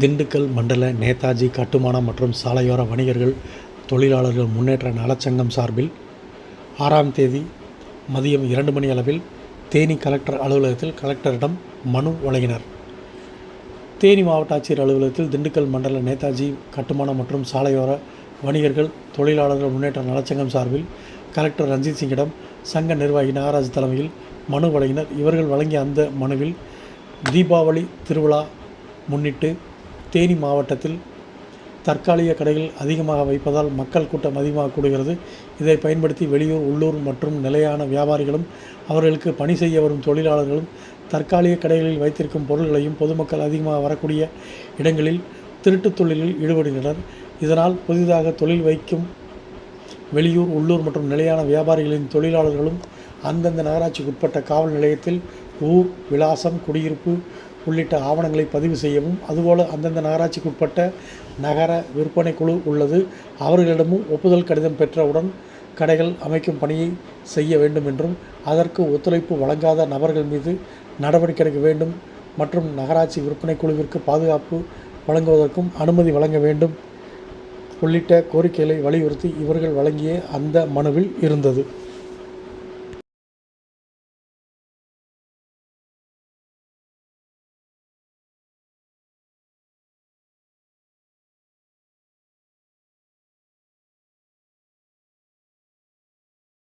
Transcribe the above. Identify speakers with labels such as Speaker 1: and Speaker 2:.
Speaker 1: திண்டுக்கல் மண்டல நேதாஜி கட்டுமான மற்றும் சாலையோர வணிகர்கள் தொழிலாளர்கள் முன்னேற்ற நலச்சங்கம் சார்பில் ஆறாம் தேதி மதியம் இரண்டு மணி அளவில் தேனி கலெக்டர் அலுவலகத்தில் கலெக்டரிடம் மனு வழங்கினர். தேனி மாவட்ட ஆட்சியர் அலுவலகத்தில் திண்டுக்கல் மண்டல நேதாஜி கட்டுமான மற்றும் சாலையோர வணிகர்கள் தொழிலாளர்கள் முன்னேற்ற நலச்சங்கம் சார்பில் கலெக்டர் ரஞ்சித் சிங்கிடம் சங்க நிர்வாகி நாகராஜ் தலைமையில் மனு வழங்கினர். இவர்கள் வழங்கிய அந்த மனுவில் தீபாவளி திருவிழா முன்னிட்டு தேனி மாவட்டத்தில் தற்காலிக கடைகள் அதிகமாக வைப்பதால் மக்கள் கூட்டம் அதிகமாக கூடுகிறது. இதை பயன்படுத்தி வெளியூர் உள்ளூர் மற்றும் நிலையான வியாபாரிகளும் அவர்களுக்கு பணி செய்ய வரும் தொழிலாளர்களும் தற்காலிக கடைகளில் வைத்திருக்கும் பொருள்களையும் பொதுமக்கள் அதிகமாக வரக்கூடிய இடங்களில் திருட்டுத் தொழிலில் ஈடுபடுகின்றனர். இதனால் புதிதாக தொழில் வைக்கும் வெளியூர் உள்ளூர் மற்றும் நிலையான வியாபாரிகளின் தொழிலாளர்களும் அந்தந்த நகராட்சிக்கு உட்பட்ட காவல் நிலையத்தில் ஊர் விலாசம் குடியிருப்பு உள்ளிட்ட ஆவணங்களை பதிவு செய்யவும் அதுபோல அந்தந்த நகராட்சிக்குட்பட்ட நகர விற்பனை குழு உள்ளது. அவர்களிடமும் ஒப்புதல் கடிதம் பெற்றவுடன் கடைகள் அமைக்கும் பணியை செய்ய வேண்டும் என்றும் அதற்கு ஒத்துழைப்பு வழங்காத நபர்கள் மீது நடவடிக்கை எடுக்க வேண்டும் மற்றும் நகராட்சி விற்பனை குழுவிற்கு பாதுகாப்பு வழங்குவதற்கும் அனுமதி வழங்க வேண்டும் உள்ளிட்ட கோரிக்கைகளை வலியுறுத்தி இவர்கள் வழங்கிய அந்த மனுவில் இருந்தது.